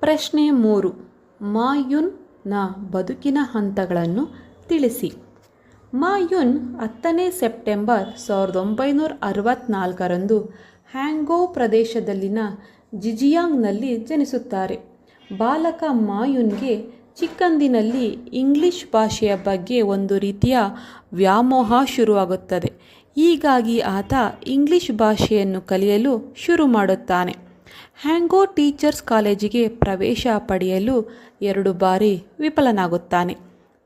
ಪ್ರಶ್ನೆ ಮೂರು. ಮಾಯುನ್ನ ಬದುಕಿನ ಹಂತಗಳನ್ನು ತಿಳಿಸಿ. ಮಾಯುನ್ ಹತ್ತನೇ ಸೆಪ್ಟೆಂಬರ್ ಸಾವಿರದ ಒಂಬೈನೂರ ಅರವತ್ತ್ನಾಲ್ಕರಂದು ಹ್ಯಾಂಗೋ ಪ್ರದೇಶದಲ್ಲಿನ ಜಿಜಿಯಾಂಗ್ನಲ್ಲಿ ಜನಿಸುತ್ತಾರೆ. ಬಾಲಕ ಮಾಯುನ್ಗೆ ಚಿಕ್ಕಂದಿನಲ್ಲಿ ಇಂಗ್ಲಿಷ್ ಭಾಷೆಯ ಬಗ್ಗೆ ಒಂದು ರೀತಿಯ ವ್ಯಾಮೋಹ ಶುರುವಾಗುತ್ತದೆ. ಹೀಗಾಗಿ ಆತ ಇಂಗ್ಲಿಷ್ ಭಾಷೆಯನ್ನು ಕಲಿಯಲು ಶುರು ಮಾಡುತ್ತಾನೆ. ಹ್ಯಾಂಗೋ ಟೀಚರ್ಸ್ ಕಾಲೇಜಿಗೆ ಪ್ರವೇಶ ಪಡೆಯಲು ಎರಡು ಬಾರಿ ವಿಫಲನಾಗುತ್ತಾನೆ.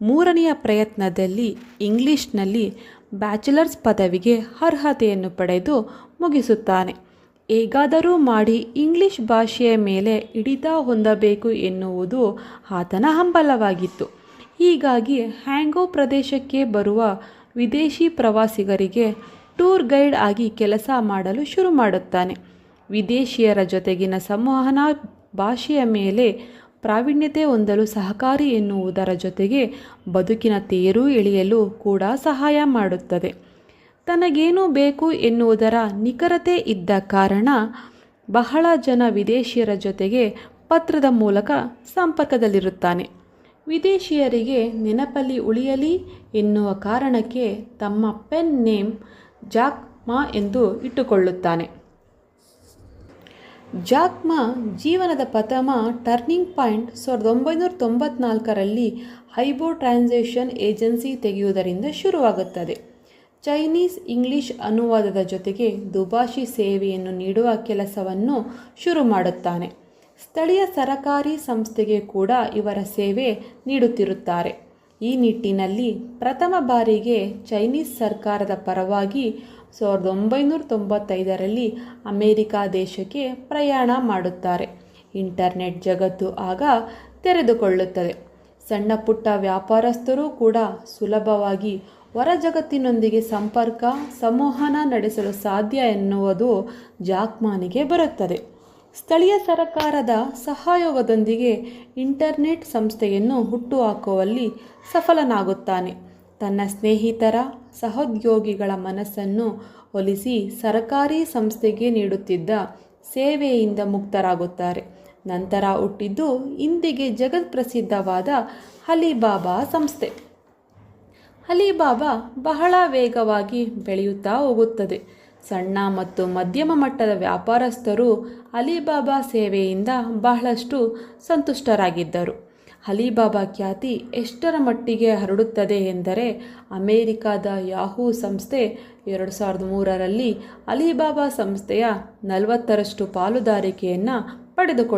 ಮೂರನೆಯ ಪ್ರಯತ್ನದಲ್ಲಿ ಇಂಗ್ಲಿಷ್ನಲ್ಲಿ ಬ್ಯಾಚುಲರ್ಸ್ ಪದವಿಗೆ ಅರ್ಹತೆಯನ್ನು ಪಡೆದು ಮುಗಿಸುತ್ತಾನೆ. ಹೇಗಾದರೂ ಮಾಡಿ ಇಂಗ್ಲಿಷ್ ಭಾಷೆಯ ಮೇಲೆ ಹಿಡಿತ ಹೊಂದಬೇಕು ಎನ್ನುವುದು ಆತನ ಹಂಬಲವಾಗಿತ್ತು. ಹೀಗಾಗಿ ಹ್ಯಾಂಗೋ ಪ್ರದೇಶಕ್ಕೆ ಬರುವ ವಿದೇಶಿ ಪ್ರವಾಸಿಗರಿಗೆ ಟೂರ್ ಗೈಡ್ ಆಗಿ ಕೆಲಸ ಮಾಡಲು ಶುರು ಮಾಡುತ್ತಾನೆ. ವಿದೇಶಿಯರ ಜೊತೆಗಿನ ಸಂವಹನ ಭಾಷೆಯ ಮೇಲೆ ಪ್ರಾವೀಣ್ಯತೆ ಹೊಂದಲು ಸಹಕಾರಿ ಎನ್ನುವುದರ ಜೊತೆಗೆ ಬದುಕಿನ ತೇರು ಎಳೆಯಲು ಕೂಡ ಸಹಾಯ ಮಾಡುತ್ತದೆ. ತನಗೇನು ಬೇಕು ಎನ್ನುವುದರ ನಿಖರತೆ ಇದ್ದ ಕಾರಣ ಬಹಳ ಜನ ವಿದೇಶಿಯರ ಜೊತೆಗೆ ಪತ್ರದ ಮೂಲಕ ಸಂಪರ್ಕದಲ್ಲಿರುತ್ತಾನೆ. ವಿದೇಶಿಯರಿಗೆ ನೆನಪಲ್ಲಿ ಉಳಿಯಲಿ ಎನ್ನುವ ಕಾರಣಕ್ಕೆ ತಮ್ಮ ಪೆನ್ ನೇಮ್ ಜಾಕ್ ಮಾ ಎಂದು ಇಟ್ಟುಕೊಳ್ಳುತ್ತಾನೆ. ಜಾಕ್ ಮಾ ಜೀವನದ ಪ್ರಥಮ ಟರ್ನಿಂಗ್ ಪಾಯಿಂಟ್ ಸಾವಿರದ ಒಂಬೈನೂರ ತೊಂಬತ್ನಾಲ್ಕರಲ್ಲಿ ಹೈಬೋ ಟ್ರಾನ್ಸೇಷನ್ ಏಜೆನ್ಸಿ ತೆಗೆಯುವುದರಿಂದ ಶುರುವಾಗುತ್ತದೆ. ಚೈನೀಸ್ ಇಂಗ್ಲಿಷ್ ಅನುವಾದದ ಜೊತೆಗೆ ದುಭಾಷಿ ಸೇವೆಯನ್ನು ನೀಡುವ ಕೆಲಸವನ್ನು ಶುರು ಮಾಡುತ್ತಾನೆ. ಸ್ಥಳೀಯ ಸರಕಾರಿ ಸಂಸ್ಥೆಗೆ ಕೂಡ ಇವರ ಸೇವೆ ನೀಡುತ್ತಿರುತ್ತಾರೆ. ಈ ನಿಟ್ಟಿನಲ್ಲಿ ಪ್ರಥಮ ಬಾರಿಗೆ ಚೈನೀಸ್ ಸರ್ಕಾರದ ಪರವಾಗಿ ಸಾವಿರದ ಒಂಬೈನೂರ ತೊಂಬತ್ತೈದರಲ್ಲಿ ಅಮೇರಿಕಾ ದೇಶಕ್ಕೆ ಪ್ರಯಾಣ ಮಾಡುತ್ತಾರೆ. ಇಂಟರ್ನೆಟ್ ಜಗತ್ತು ಆಗ ತೆರೆದುಕೊಳ್ಳುತ್ತದೆ. ಸಣ್ಣ ಪುಟ್ಟ ವ್ಯಾಪಾರಸ್ಥರೂ ಕೂಡ ಸುಲಭವಾಗಿ ಹೊರ ಜಗತ್ತಿನೊಂದಿಗೆ ಸಂಪರ್ಕ ಸಂವಹನ ನಡೆಸಲು ಸಾಧ್ಯ ಎನ್ನುವುದು ಜಾಕ್ಮಾನಿಗೆ ಬರುತ್ತದೆ. ಸ್ಥಳೀಯ ಸರಕಾರದ ಸಹಯೋಗದೊಂದಿಗೆ ಇಂಟರ್ನೆಟ್ ಸಂಸ್ಥೆಯನ್ನು ಹುಟ್ಟುಹಾಕುವಲ್ಲಿ ಸಫಲನಾಗುತ್ತಾನೆ. ತನ್ನ ಸ್ನೇಹಿತರ ಸಹೋದ್ಯೋಗಿಗಳ ಮನಸ್ಸನ್ನು ಒಲಿಸಿ ಸರಕಾರಿ ಸಂಸ್ಥೆಗೆ ನೀಡುತ್ತಿದ್ದ ಸೇವೆಯಿಂದ ಮುಕ್ತರಾಗುತ್ತಾರೆ. ನಂತರ ಹುಟ್ಟಿದ್ದು ಇಂದಿಗೆ ಜಗತ್ಪ್ರಸಿದ್ಧವಾದ ಅಲಿಬಾಬಾ ಸಂಸ್ಥೆ. ಅಲಿಬಾಬಾ ಬಹಳ ವೇಗವಾಗಿ ಬೆಳೆಯುತ್ತಾ ಹೋಗುತ್ತದೆ. ಸಣ್ಣ ಮತ್ತು ಮಧ್ಯಮ ಮಟ್ಟದ ವ್ಯಾಪಾರಸ್ಥರು ಅಲಿಬಾಬಾ ಸೇವೆಯಿಂದ ಬಹಳಷ್ಟು ಸಂತುಷ್ಟರಾಗಿದ್ದರು. ಅಲಿಬಾಬಾ ಖ್ಯಾತಿ ಎಷ್ಟರ ಮಟ್ಟಿಗೆ ಹರಡುತ್ತದೆ ಎಂದರೆ ಅಮೇರಿಕಾದ ಯಾಹೂ ಸಂಸ್ಥೆ ಎರಡು ಸಾವಿರದ ಮೂರರಲ್ಲಿ ಅಲಿಬಾಬಾ ಸಂಸ್ಥೆಯ ನಲವತ್ತರಷ್ಟು ಪಾಲುದಾರಿಕೆಯನ್ನು ಪಡೆದುಕೊಳ್ಳುತ್ತದೆ.